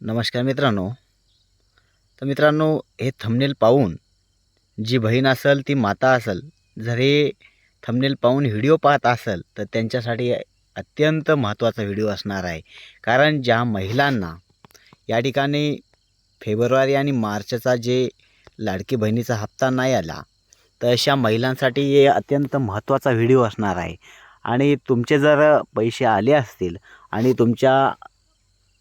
नमस्कार मित्रांनो. तर मित्रांनो हे थंबनेल पाहून जी बहीण असेल ती माता असेल जर हे थंबनेल पाहून व्हिडिओ पाहत असेल तर त्यांच्यासाठी अत्यंत महत्त्वाचा व्हिडिओ असणार आहे. कारण ज्या महिलांना या ठिकाणी फेब्रुवारी आणि मार्चचा जे लाडकी बहिणीचा हप्ता नाही आला तर अशा महिलांसाठी हे अत्यंत महत्त्वाचा व्हिडिओ असणार आहे. आणि तुमचे जर पैसे आले असतील आणि तुमच्या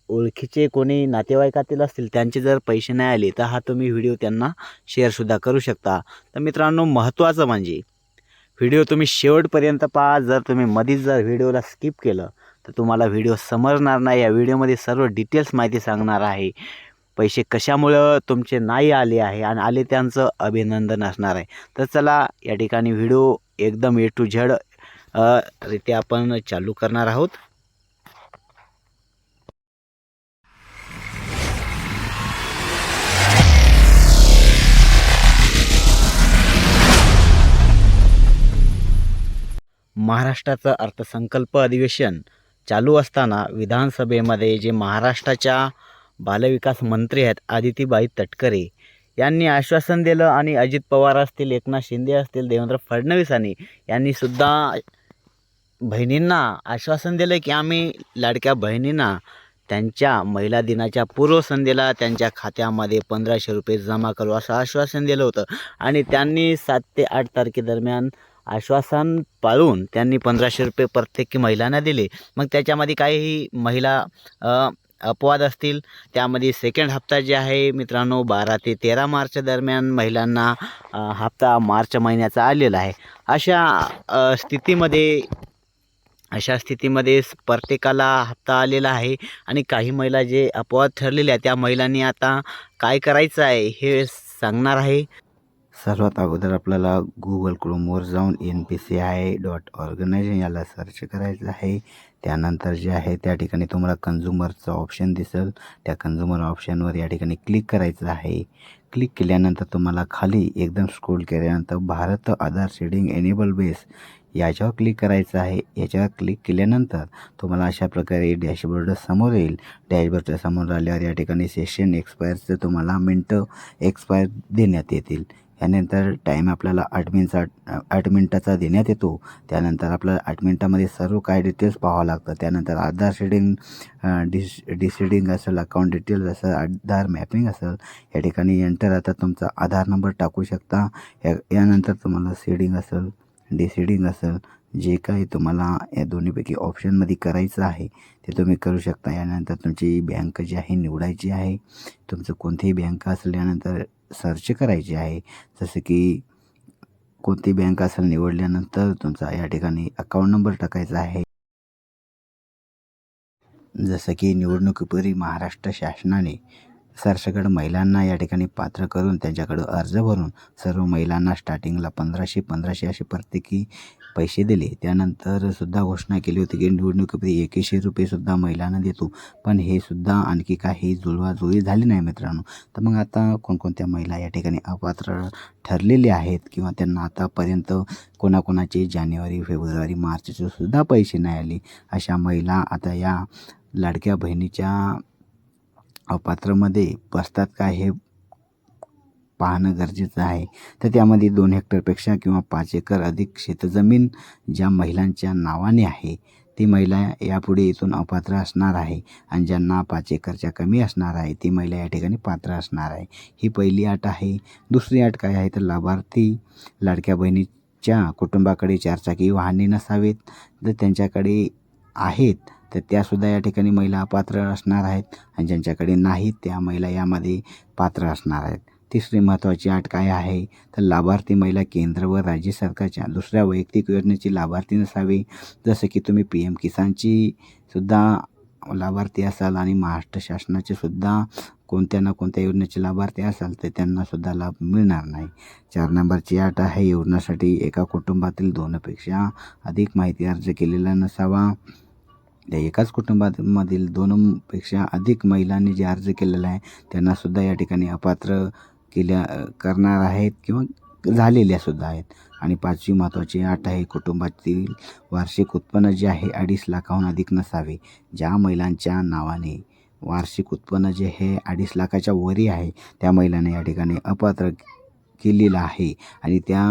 ओळखीचे कोणी नातेवाईकातील असतील त्यांचे जर पैसे नाही आले तर हा तुम्ही व्हिडिओ त्यांना शेअरसुद्धा करू शकता. तर मित्रांनो महत्त्वाचं म्हणजे व्हिडिओ तुम्ही शेवटपर्यंत पहा. जर तुम्ही मधीच जर व्हिडिओला स्किप केलं तर तुम्हाला व्हिडिओ समजणार नाही. या व्हिडिओमध्ये सर्व डिटेल्स माहिती सांगणार आहे. पैसे कशामुळं तुमचे नाही आले आहे आणि आले त्यांचं अभिनंदन असणार आहे. तर चला या ठिकाणी व्हिडिओ एकदम ए टू झेड रित्या आपण चालू करणार आहोत. महाराष्ट्राचं अर्थसंकल्प अधिवेशन चालू असताना विधानसभेमध्ये जे महाराष्ट्राच्या बालविकास मंत्री आहेत आदितीबाई तटकरे यांनी आश्वासन दिलं आणि अजित पवार असतील एकनाथ शिंदे असतील देवेंद्र फडणवीसांनी यांनी सुद्धा बहिणींना आश्वासन दिलं की आम्ही लाडक्या बहिणींना त्यांच्या महिला दिनाच्या पूर्वसंध्येला त्यांच्या खात्यामध्ये पंधराशे रुपये जमा करू असं आश्वासन दिलं होतं. आणि त्यांनी सात ते आठ तारखेदरम्यान आश्वासन पाळून त्यांनी पंधराशे रुपये प्रत्येकी महिलांना दिले. मग त्याच्यामध्ये काही महिला अपवाद असतील त्यामध्ये सेकंड हप्ता जे आहे मित्रांनो बारा ते तेरा मार्च दरम्यान महिलांना हप्ता मार्च महिन्याचा आलेला आहे. अशा स्थितीमध्ये अशा स्थितीमध्ये प्रत्येकाला हप्ता आलेला आहे आणि काही महिला जे अपवाद ठरलेल्या त्या महिलांनी आता काय करायचं आहे हे सांगणार आहे. सर्वात अगोदर आपल्याला गुगल क्रोमवर जाऊन N P C I dot organization याला सर्च करायचं आहे. त्यानंतर जे आहे त्या ठिकाणी तुम्हाला कन्झ्युमरचं ऑप्शन दिसेल. त्या कन्झ्युमर ऑप्शनवर या ठिकाणी क्लिक करायचं आहे. क्लिक केल्यानंतर तुम्हाला खाली एकदम स्क्रोल केल्यानंतर Bharat Aadhaar seeding enable base याच्यावर क्लिक करायचं आहे. याच्यावर क्लिक केल्यानंतर तुम्हाला अशा प्रकारे डॅशबोर्ड समोर येईल. डॅशबोर्डच्या समोर आल्यावर या ठिकाणी सेशन एक्सपायरचं तुम्हाला मिनटं एक्सपायर देण्यात येतील. यानंतर टाईम आपल्याला आठ मिनिटचा आठ मिनटाचा देण्यात येतो. त्यानंतर आपल्याला आठ मिनटामध्ये सर्व काय डिटेल्स पाहावं लागतं. त्यानंतर आधार शेडिंग डिस डिसिडिंग असेल अकाउंट डिटेल्स असेल आधार मॅपिंग असेल या ठिकाणी एंटर आता तुमचा आधार नंबर टाकू शकता. या यानंतर तुम्हाला सेडिंग असेल डिसिडिंग असेल जे काही तुम्हाला या दोन्हीपैकी ऑप्शनमध्ये करायचं आहे ते तुम्ही करू शकता. यानंतर तुमची बँक जी आहे निवडायची आहे. तुमचं कोणतीही बँक असेल यानंतर सर्च करायची आहे. जसं की कोणती बँक असेल निवडल्यानंतर तुमचा या ठिकाणी अकाउंट नंबर टाकायचा आहे. जसं की निवडणुकीपूर्वी महाराष्ट्र शासनाने सरसकट महिलांना या ठिकाणी पात्र करून त्यांच्याकडं अर्ज भरून सर्व महिलांना स्टार्टिंगला पंधराशे पंधराशे असे प्रत्येकी पैसे दिले. त्यानंतर सुद्धा घोषणा केली होती की निवडणुकीमध्ये एकशे रुपयेसुद्धा महिलांना देतो. पण हे सुद्धा आणखी काही जुळवाजुळी झाली नाही मित्रांनो. तर मग आता कोणकोणत्या महिला या ठिकाणी अपात्र ठरलेले आहेत किंवा त्यांना आतापर्यंत कोणाकोणाचे जानेवारी फेब्रुवारी मार्चचे सुद्धा पैसे नाही आले अशा महिला आता या लाडक्या बहिणीच्या पात्रामध्ये बसतात काय हे पाहणं गरजेचं आहे. तर त्यामध्ये दोन हेक्टरपेक्षा किंवा पाच एकर अधिक शेतजमीन ज्या महिलांच्या नावाने आहे ती महिला यापुढे इथून अपात्र असणार आहे आणि ज्यांना पाच एकरच्या कमी असणार आहे ती महिला या ठिकाणी पात्र असणार आहे. ही पहिली अट आहे. दुसरी अट काय आहे? तर लाभार्थी लाडक्या बहिणीच्या कुटुंबाकडे चारचाकी वाहने नसावेत. जर त्यांच्याकडे आहेत तर त्यासुद्धा या ठिकाणी महिला अपात्र असणार आहेत आणि ज्यांच्याकडे नाहीत त्या महिला यामध्ये पात्र असणार आहेत. तिसरी महत्त्वाची अट काय आहे? तर लाभार्थी महिला केंद्र व राज्य सरकारच्या दुसऱ्या वैयक्तिक योजनेची लाभार्थी नसावी. जसं की तुम्ही पी एम किसानची सुद्धा लाभार्थी असाल आणि महाराष्ट्र शासनाचे सुद्धा कोणत्या ना कोणत्या योजनेचे लाभार्थी असाल तर त्यांनासुद्धा लाभ मिळणार नाही. चार नंबरची अट आहे योजनासाठी एका कुटुंबातील दोनपेक्षा अधिक माहिती अर्ज केलेला नसावा. त्या एकाच कुटुंबामधील दोनपेक्षा अधिक महिलांनी जे अर्ज केलेला आहे त्यांनासुद्धा या ठिकाणी अपात्र केल्या करणार आहेत किंवा झालेल्यासुद्धा आहेत. आणि पाचवी महत्त्वाची अट आहे कुटुंबातील वार्षिक उत्पन्न जे आहे अडीच लाखाहून अधिक नसावे. ज्या महिलांच्या नावाने वार्षिक उत्पन्न जे हे अडीच लाखाच्या वरी आहे त्या महिलांना या ठिकाणी अपात्र केलेलं आहे. आणि त्या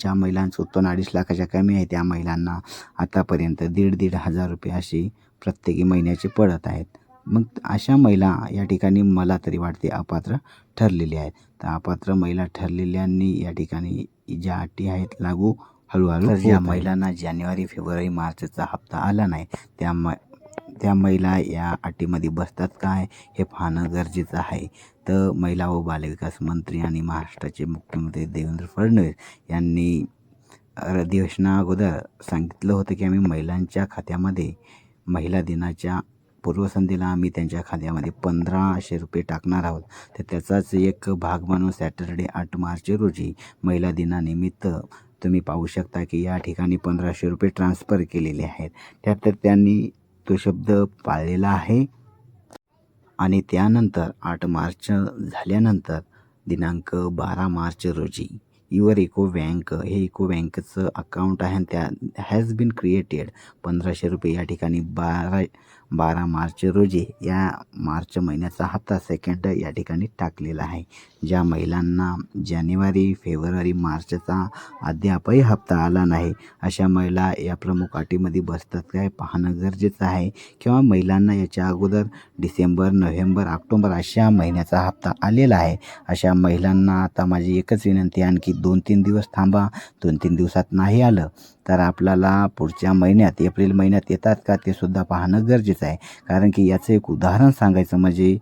ज्या महिलांचं उत्पन्न अडीच लाखाच्या कमी आहे त्या महिलांना आतापर्यंत दीड दीड हजार रुपये असे प्रत्येकी महिन्याचे पडत आहेत. मग अशा महिला या ठिकाणी मला तरी वाटते अपात्र ठरलेल्या आहेत. तर अपात्र महिला ठरलेल्यांनी या ठिकाणी ज्या अटी आहेत लागू हळूहळू ज्या महिलांना जानेवारी फेब्रुवारी मार्चचा हप्ता आला नाही. त्या म त्या महिला या अटीमध्ये बसतात काय? हे पाहणं गरजेचं आहे. तर महिला व बालविकास मंत्री आणि महाराष्ट्राचे मुख्यमंत्री देवेंद्र फडणवीस यांनी अधिवेशना अगोदर सांगितलं होतं की आम्ही महिलांच्या खात्यामध्ये महिला दिनाच्या पूर्वसंध्येला आम्ही त्यांच्या खात्यामध्ये पंधराशे रुपये टाकणार आहोत. तर त्याचाच एक भाग म्हणून सॅटरडे आठ मार्च रोजी महिला दिनानिमित्त तुम्ही पाहू शकता की या ठिकाणी पंधराशे रुपये ट्रान्स्फर केलेले आहेत. त्यात त्यांनी तो शब्द पाळलेला आहे. आणि त्यानंतर आठ मार्च झाल्यानंतर दिनांक बारा मार्च रोजी युअर इको बँक हे इको बँकचं अकाउंट आहे आणि त्या हॅज बीन क्रिएटेड पंधराशे रुपये या ठिकाणी बारा बारा मार्च रोजी या मार्च महिन्याचा हप्ता सेकंड या ठिकाणी टाकलेला आहे. ज्या महिलांना जानेवारी फेब्रुवारी मार्चचा अद्यापही हप्ता आला नाही अशा महिला या प्रमुख अटीमध्ये बसतात. काय पाहणं गरजेचं आहे? किंवा महिलांना याच्या अगोदर डिसेंबर नोव्हेंबर ऑक्टोंबर अशा महिन्याचा हप्ता आलेला आहे. अशा महिलांना आता माझी एकच विनंती आणखी दोन तीन दिवस थांबा दोन तीन दिवसात नाही आलं तर आपल्याला पुढच्या महिन्यात एप्रिल महिन्यात येतात का ते सुद्धा पाहणं गरजेचं आहे. कारण की याचं एक उदाहरण सांगायचं म्हणजे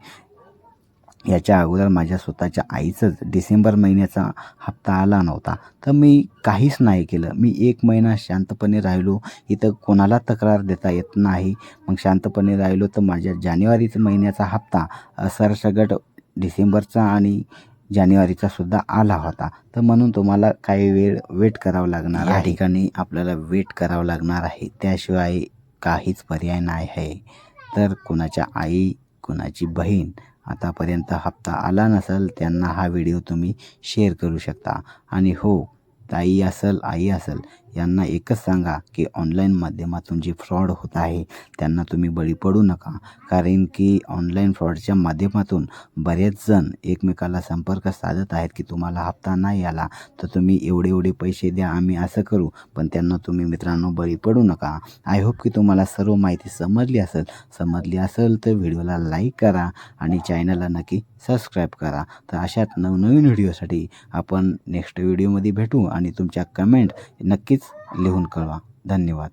याच्या अगोदर माझ्या स्वतःच्या आईचंच डिसेंबर महिन्याचा हप्ता आला नव्हता. तर मी काहीच नाही केलं. मी एक महिना शांतपणे राहिलो. इथं कोणाला तक्रार देता येत नाही. मग शांतपणे राहिलो तर माझ्या जानेवारीचा महिन्याचा हप्ता सरसगट डिसेंबरचा आणि जानेवारीचा सुद्धा आला होता. तर म्हणून तुम्हाला काही वेळ वेट करावं लागणार या ठिकाणी आपल्याला वेट करावं लागणार आहे. त्याशिवाय काहीच पर्याय नाही आहे. तर कुणाच्या आई कुणाची बहीण आतापर्यंत हप्ता आला नसेल त्यांना हा व्हिडिओ तुम्ही शेअर करू शकता. आणि हो ताई असेल आई असेल यांना एकच सांगा की ऑनलाईन माध्यमातून जे फ्रॉड होत आहे त्यांना तुम्ही बळी पडू नका. कारण की ऑनलाईन फ्रॉडच्या माध्यमातून बरेच जण एकमेकाला संपर्क साधत आहेत की तुम्हाला हप्ता नाही आला तर तुम्ही एवढे एवढे पैसे द्या आम्ही असं करू. पण त्यांना तुम्ही मित्रांनो बळी पडू नका. आय होप की तुम्हाला सर्व माहिती समजली असेल. समजली असेल तर व्हिडिओला लाईक करा आणि चॅनलला नक्की सबस्क्राईब करा. तर अशाच नवनवीन व्हिडिओसाठी आपण नेक्स्ट व्हिडिओमध्ये भेटू आणि तुमच्या कमेंट नक्कीच नक्कीच लिहून कळवा. धन्यवाद.